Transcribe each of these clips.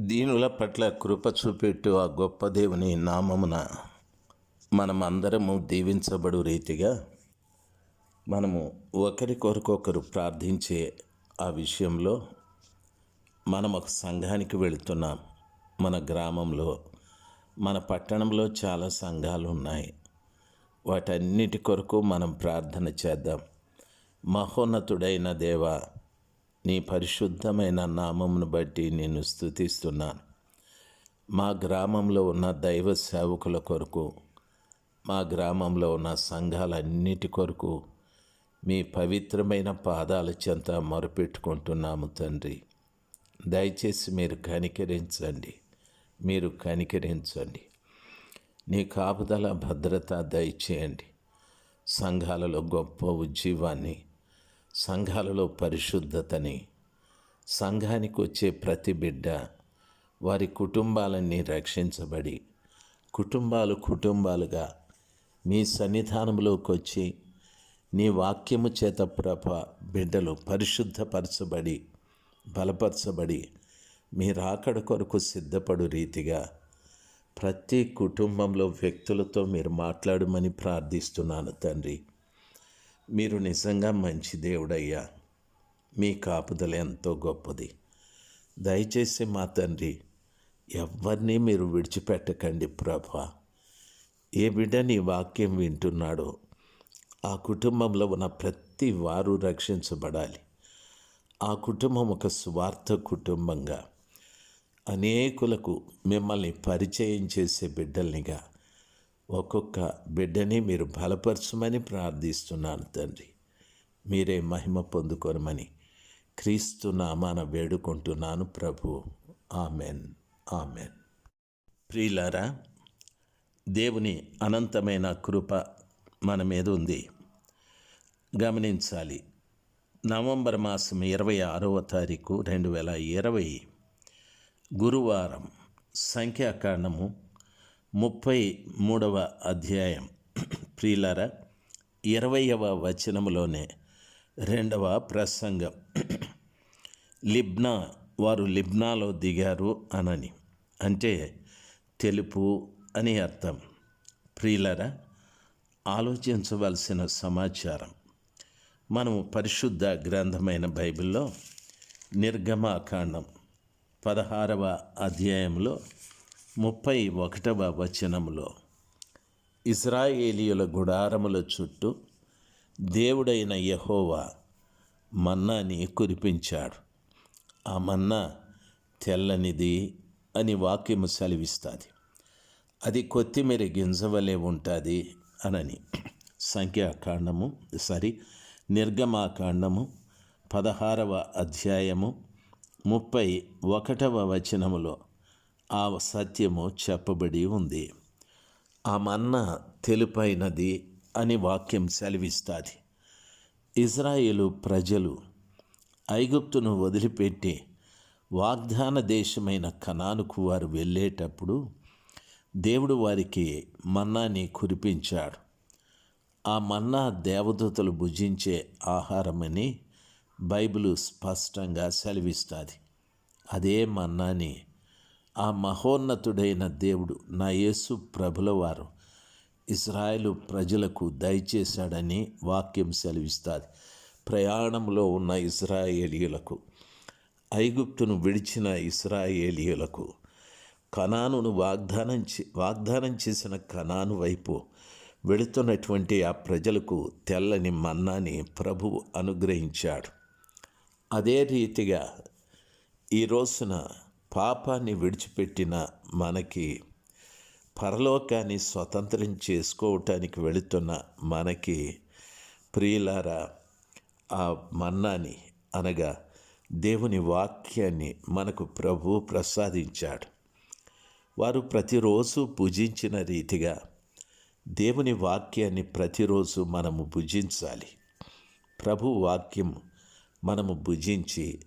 దీనుల పట్ల కృప చూపెట్టు ఆ గొప్ప దేవుని నామమున మనమందరము దీవించబడు రీతిగా మనము ఒకరి కొరకొకరు ప్రార్థించే ఆ విషయంలో మనం ఒక సంఘానికి వెళుతున్నాం. మన గ్రామంలో మన పట్టణంలో చాలా సంఘాలు ఉన్నాయి. వాటన్నిటి కొరకు మనం ప్రార్థన చేద్దాం. మహోన్నతుడైన దేవ నీ పరిశుద్ధమైన నామమును బట్టి నేను స్థుతిస్తున్నాను మా గ్రామంలో ఉన్న దైవ సేవకుల కొరకు మా గ్రామంలో ఉన్న సంఘాలన్నిటి కొరకు మీ పవిత్రమైన పాదాల చెంత మొరపెట్టుకుంటున్నాము తండ్రి. దయచేసి మీరు కనికరించండి. మీరు కనికరించండి. నీ కాపుదల భద్రత దయచేయండి. సంఘాలలో గొప్ప ఉజ్జీవాన్ని సంఘాలలో పరిశుద్ధతని సంఘానికి వచ్చే ప్రతి బిడ్డ వారి కుటుంబాలన్నీ రక్షించబడి కుటుంబాలు కుటుంబాలుగా మీ సన్నిధానంలోకి వచ్చి నీ వాక్యము చేత ప్రభ బిడ్డలు పరిశుద్ధపరచబడి బలపరచబడి మీ రాకడ కొరకు సిద్ధపడు రీతిగా ప్రతి కుటుంబంలో వ్యక్తులతో మీరు మాట్లాడమని ప్రార్థిస్తున్నాను తండ్రి. మీరు నిజంగా మంచి దేవుడయ్యా. మీ కాపుదల ఎంతో గొప్పది. దయచేసి మా తండ్రి ఎవరిని మీరు విడిచిపెట్టకండి ప్రభా. ఏ బిడ్డ నీ వాక్యం వింటున్నాడో ఆ కుటుంబంలో ఉన్న ప్రతి వారు రక్షించబడాలి. ఆ కుటుంబం ఒక స్వార్థ కుటుంబంగా అనేకులకు మిమ్మల్ని పరిచయం చేసే బిడ్డల్నిగా ఒక్కొక్క బిడ్డని మీరు బలపరచమని ప్రార్థిస్తున్నాను తండ్రి. మీరే మహిమ పొందుకోరమని క్రీస్తు నామాన వేడుకుంటున్నాను ప్రభు. ఆమెన్. ఆమెన్. ప్రియులారా దేవుని అనంతమైన కృప మన మీద ఉంది. గమనించాలి నవంబర్ మాసం ఇరవై ఆరవ తారీఖు రెండు వేల ఇరవై గురువారం సంఖ్యాకాండము ముప్పై మూడవ అధ్యాయం. ప్రియులార ఇరవయవ వచనములోనే రెండవ ప్రసంగం. లిబ్నా వారు లిబ్నాలో దిగారు అనని. అంటే తెలుపు అని అర్థం. ప్రియులరా ఆలోచించవలసిన సమాచారం. మనము పరిశుద్ధ గ్రంథమైన బైబిల్లో నిర్గమాకాండం పదహారవ అధ్యాయంలో ముప్పై ఒకటవ వచనములో ఇస్రాయేలీయుల గుడారముల చుట్టూ దేవుడైన యహోవా మన్నాని కురిపించాడు. ఆ మన్నా తెల్లనిది అని వాక్యము సెలవిస్తుంది. అది కొత్తిమీర గింజవలే ఉంటుంది అనని సంఖ్యాకాండము సారీ నిర్గమాకాండము పదహారవ అధ్యాయము ముప్పై ఒకటవ వచనములో ఆ సత్యము చెప్పబడి ఉంది. ఆ మన్న తెలుపైనది అని వాక్యం సెలవిస్తుంది. ఇజ్రాయేలు ప్రజలు ఐగుప్తును వదిలిపెట్టి వాగ్దాన దేశమైన కనానుకు వారు వెళ్ళేటప్పుడు దేవుడు వారికి మన్నాని కురిపించాడు. ఆ మన్నా దేవదూతలు భుజించే ఆహారమని బైబిలు స్పష్టంగా సెలవిస్తుంది. అదే మన్నాని ఆ మహోన్నతుడైన దేవుడు నా యేసు ప్రభులవారు ఇస్రాయేలు ప్రజలకు దయచేశాడని వాక్యం సెలవిస్తుంది. ప్రయాణంలో ఉన్న ఇస్రాయేలీయులకు ఐగుప్తును విడిచిన ఇస్రాయేలీయులకు కనానును వాగ్దానం వాగ్దానం చేసిన కనాను వైపు వెళుతున్నటువంటి ఆ ప్రజలకు తెల్లని మన్నాని ప్రభువు అనుగ్రహించాడు. అదే రీతిగా ఈ రోజున పాపాన్ని విడిచిపెట్టిన మనకి పరలోకాన్ని స్వతంత్రం చేసుకోవటానికి వెళుతున్న మనకి ప్రియులారా ఆ మన్నాని అనగా దేవుని వాక్యాన్ని మనకు ప్రభు ప్రసాదించాడు. వారు ప్రతిరోజు భుజించిన రీతిగా దేవుని వాక్యాన్ని ప్రతిరోజు మనము భుజించాలి. ప్రభు వాక్యం మనము భుజించి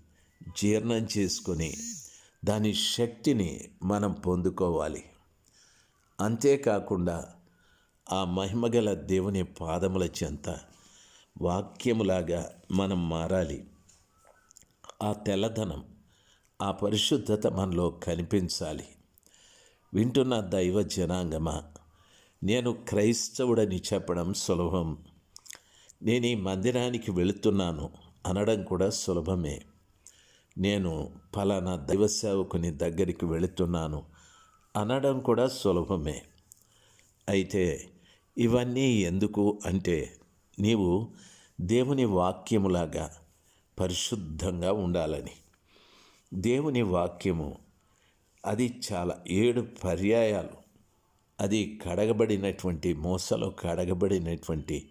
జీర్ణం చేసుకొని దాని శక్తిని మనం పొందుకోవాలి. అంతేకాకుండా ఆ మహిమగల దేవుని పాదముల చెంత వాక్యములాగా మనం మారాలి. ఆ తెల్లదనం ఆ పరిశుద్ధత మనలో కనిపించాలి. వింటున్న దైవ జనాంగమా నేను క్రైస్తవుడని చెప్పడం సులభం. నేను ఈ మందిరానికి వెళుతున్నాను అనడం కూడా సులభమే. నేను ఫలానా దైవ సేవకుని దగ్గరికి వెళుతున్నాను అనడం కూడా సులభమే. అయితే ఇవన్నీ ఎందుకు అంటే నీవు దేవుని వాక్యములాగా పరిశుద్ధంగా ఉండాలని. దేవుని వాక్యము అది చాలా ఏడు పర్యాయాలు. అది కడగబడినటువంటి మోసలో కడగబడినటువంటి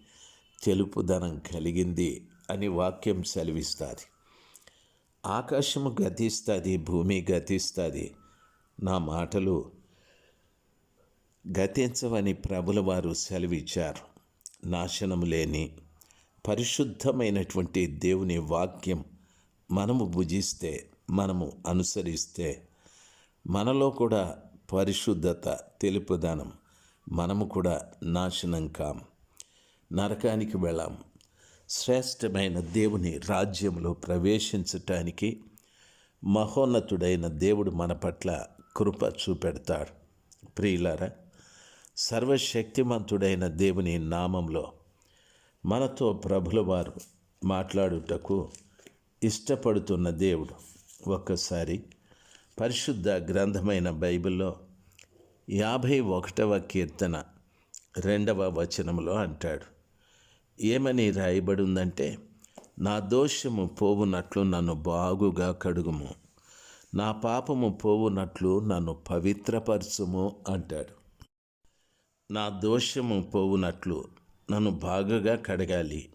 తెలుపుదనం కలిగింది అని వాక్యం సెలవిస్తుంది. ఆకాశము గతిస్తుంది భూమి గతిస్తుంది. నా మాటలు గతించవని ప్రభుల వారు సెలవిచ్చారు. నాశనం లేని పరిశుద్ధమైనటువంటి దేవుని వాక్యం మనము భుజిస్తే మనము అనుసరిస్తే మనలో కూడా పరిశుద్ధత తెలుపుదనం మనము కూడా నాశనం కాం. నరకానికి వెళ్ళాం. శ్రేష్టమైన దేవుని రాజ్యంలో ప్రవేశించటానికి మహోన్నతుడైన దేవుడు మన పట్ల కృప చూపెడతాడు. ప్రియులారా సర్వశక్తిమంతుడైన దేవుని నామంలో మనతో ప్రభుల వారు మాట్లాడుటకు ఇష్టపడుతున్న దేవుడు ఒక్కసారి పరిశుద్ధ గ్రంథమైన బైబిల్లో యాభై ఒకటవ కీర్తన రెండవ వచనంలో అంటాడు. ఏమని రాయబడి ఉందంటే నా దోషము పోవునట్లు నన్ను బాగుగా కడుగుము. నా పాపము పోవునట్లు నన్ను పవిత్రపరచుము అంటాడు. నా దోషము పోవునట్లు నన్ను బాగుగా కడగాలి.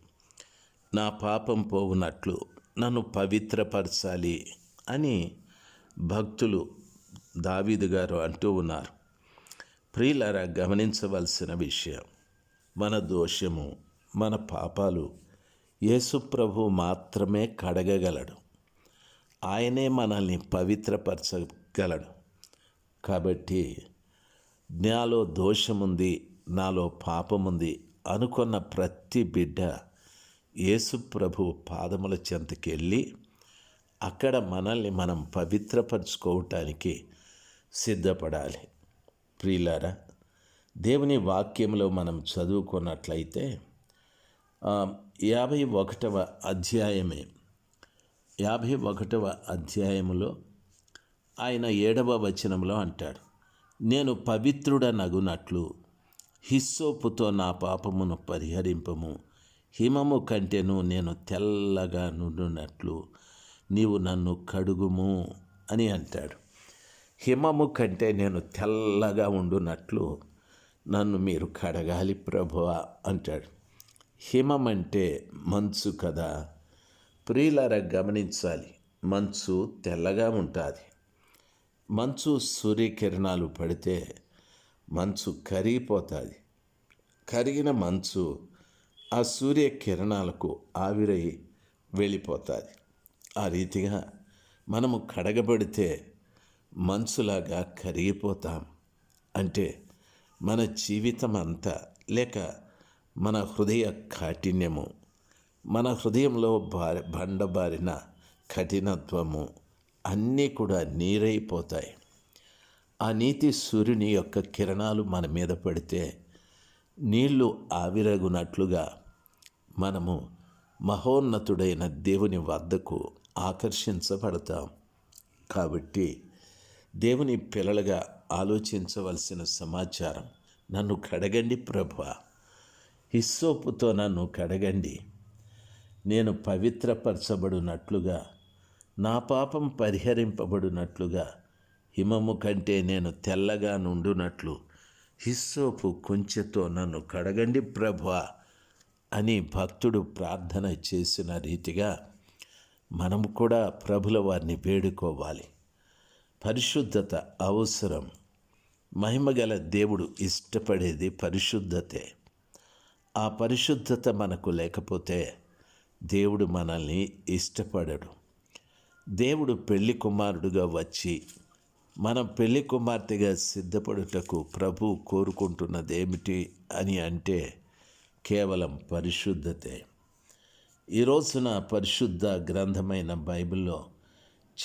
నా పాపం పోవునట్లు నన్ను పవిత్రపరచాలి అని భక్తులు దావీదు గారు అంటూ ఉన్నారు. ప్రియులారా గమనించవలసిన విషయం మన దోషము మన పాపాలు యేసుప్రభు మాత్రమే కడగగలడు. ఆయనే మనల్ని పవిత్రపరచగలడు. కాబట్టి నాలో దోషముంది నాలో పాపముంది అనుకున్న ప్రతి బిడ్డ యేసుప్రభు పాదముల చెంతకెళ్ళి అక్కడ మనల్ని మనం పవిత్రపరచుకోవటానికి సిద్ధపడాలి. ప్రియులారా దేవుని వాక్యంలో మనం చదువుకున్నట్లయితే యాభై ఒకటవ అధ్యాయమే. యాభై ఒకటవ అధ్యాయములో ఆయన ఏడవ వచనంలో అంటాడు నేను పవిత్రుడ నగునట్లు హిస్సోపుతో నా పాపమును పరిహరింపము. హిమము కంటేను నేను తెల్లగా నుండునట్లు నీవు నన్ను కడుగుము అని అంటాడు. హిమము కంటే నేను తెల్లగా ఉండునట్లు నన్ను మీరు కడగాలి ప్రభువ అంటాడు. హిమం అంటే మంచు కదా. ప్రియులారా గమనించాలి. మంచు తెల్లగా ఉంటుంది. మంచు సూర్యకిరణాలు పడితే మంచు కరిగిపోతుంది. కరిగిన మంచు ఆ సూర్యకిరణాలకు ఆవిరై వెళ్ళిపోతుంది. ఆ రీతిగా మనము కడగబడితే మంచులాగా కరిగిపోతాం. అంటే మన జీవితం అంతా లేక మన హృదయ కాఠిన్యము మన హృదయంలో బారి బండబారిన కఠినత్వము అన్నీ కూడా నీరైపోతాయి. ఆ నీతి సూర్యుని యొక్క కిరణాలు మన మీద పడితే నీళ్ళు ఆవిరగునట్లుగా మనము మహోన్నతుడైన దేవుని వద్దకు ఆకర్షించబడతాం. కాబట్టి దేవుని పిల్లలుగా ఆలోచించవలసిన సమాచారం నన్ను కడగండి ప్రభా. హిస్సోపుతో నన్ను కడగండి. నేను పవిత్రపరచబడినట్లుగా నా పాపం పరిహరింపబడినట్లుగా హిమము కంటే నేను తెల్లగా నుండునట్లు హిస్సోపు కొంచెతో నన్ను కడగండి ప్రభా అని భక్తుడు ప్రార్థన చేసిన రీతిగా మనము కూడా ప్రభుల వారిని వేడుకోవాలి. పరిశుద్ధత అవసరం. మహిమగల దేవుడు ఇష్టపడేది పరిశుద్ధతే. ఆ పరిశుద్ధత మనకు లేకపోతే దేవుడు మనల్ని ఇష్టపడడు. దేవుడు పెళ్ళి కుమారుడుగా వచ్చి మనం పెళ్ళి కుమార్తెగా సిద్ధపడుటకు ప్రభు కోరుకుంటున్నదేమిటి అని అంటే కేవలం పరిశుద్ధతే. ఈ రోజున పరిశుద్ధ గ్రంథమైన బైబిల్లో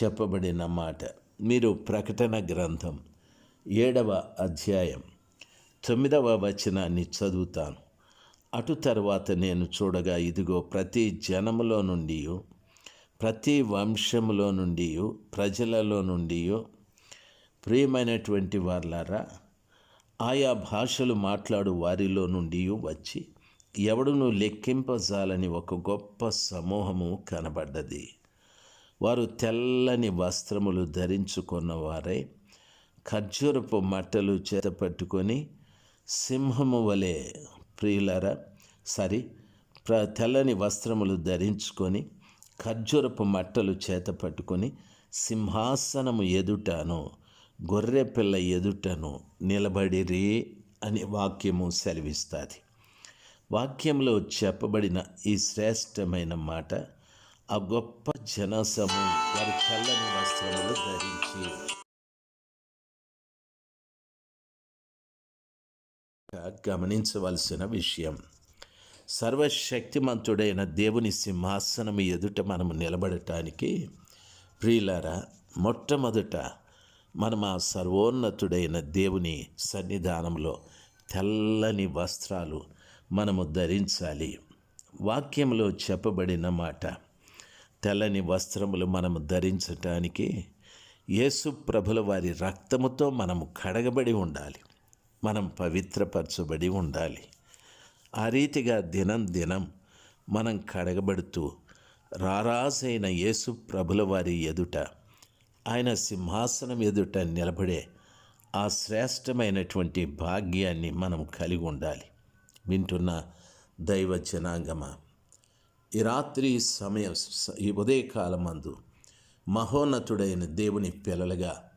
చెప్పబడిన మాట మీరు ప్రకటన గ్రంథం ఏడవ అధ్యాయం తొమ్మిదవ వచనాన్ని చదువుతాను. అటు తర్వాత నేను చూడగా ఇదిగో ప్రతి జనములో నుండి ప్రతి వంశములో నుండి ప్రజలలో నుండి ప్రియమైనటువంటి వార్లారా ఆయా భాషలు మాట్లాడు వారిలో నుండి వచ్చి ఎవడును లెక్కింపజాలని ఒక గొప్ప సమూహము కనబడ్డది. వారు తెల్లని వస్త్రములు ధరించుకున్న వారై ఖర్జూరపు మట్టలు చేత పట్టుకొని సింహము వలె ప్రియులరా సరి ప్ర తెల్లని వస్త్రములు ధరించుకొని ఖర్జూరపు మట్టలు చేత పట్టుకొని సింహాసనము ఎదుటను గొర్రె పిల్ల ఎదుటను నిలబడిరి అని వాక్యము సెలవిస్తుంది. వాక్యంలో చెప్పబడిన ఈ శ్రేష్టమైన మాట ఆ గొప్ప జనసము వారి తెల్లని వస్త్రములు ధరించి గమనించవలసిన విషయం. సర్వశక్తిమంతుడైన దేవుని సింహాసనం ఎదుట మనము నిలబడటానికి ప్రియులారా మొట్టమొదట మనం ఆ సర్వోన్నతుడైన దేవుని సన్నిధానంలో తెల్లని వస్త్రాలు మనము ధరించాలి. వాక్యంలో చెప్పబడిన మాట తెల్లని వస్త్రములు మనము ధరించటానికి యేసు ప్రభుల వారి రక్తముతో మనము కడగబడి ఉండాలి. మనం పవిత్రపరచబడి ఉండాలి. ఆ రీతిగా దినం దినం మనం కడగబడుతూ రారాజైన యేసు ప్రభుల వారి ఎదుట ఆయన సింహాసనం ఎదుట నిలబడే ఆ శ్రేష్టమైనటువంటి భాగ్యాన్ని మనం కలిగి ఉండాలి. వింటున్న దైవ జనాంగమ? ఈ రాత్రి సమయం ఈ ఉదయకాలమందు మహోన్నతుడైన దేవుని పిల్లలుగా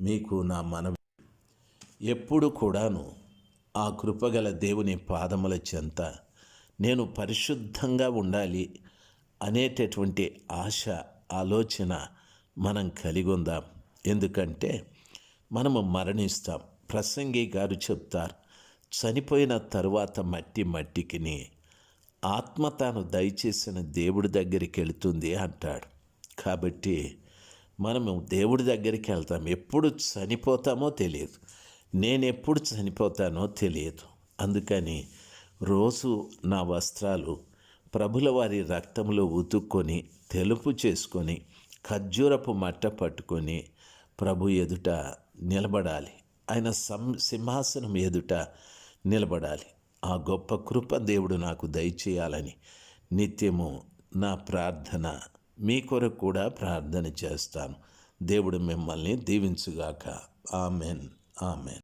మీకు నా మనవి ఎప్పుడు కూడాను ఆ కృపగల దేవుని పాదముల చెంత నేను పరిశుద్ధంగా ఉండాలి అనేటటువంటి ఆశ ఆలోచన మనం కలిగి ఉందాం ఎందుకంటే మనము మరణిస్తాం. ప్రసంగి గారు చెప్తారు చనిపోయిన తరువాత మట్టి మట్టికిని ఆత్మ తాను దయచేసిన దేవుడి దగ్గరికి వెళుతుంది అంటాడు. కాబట్టి మనము దేవుడి దగ్గరికి వెళ్తాం. ఎప్పుడు చనిపోతామో తెలియదు. నేను ఎప్పుడు చనిపోతానో తెలియదు. అందుకని రోజు నా వస్త్రాలు ప్రభుల వారి రక్తంలో ఉతుక్కొని తెలుపు చేసుకొని ఖర్జూరపు మట్ట పట్టుకొని ప్రభు ఎదుట నిలబడాలి. ఆయన సం సింహాసనం ఎదుట నిలబడాలి. ఆ గొప్ప కృప దేవుడు నాకు దయచేయాలని నిత్యము నా ప్రార్థన మీ కొరకు కూడా ప్రార్థన చేస్తాను. దేవుడు మిమ్మల్ని దీవించుగాక. ఆమెన్. ఆమెన్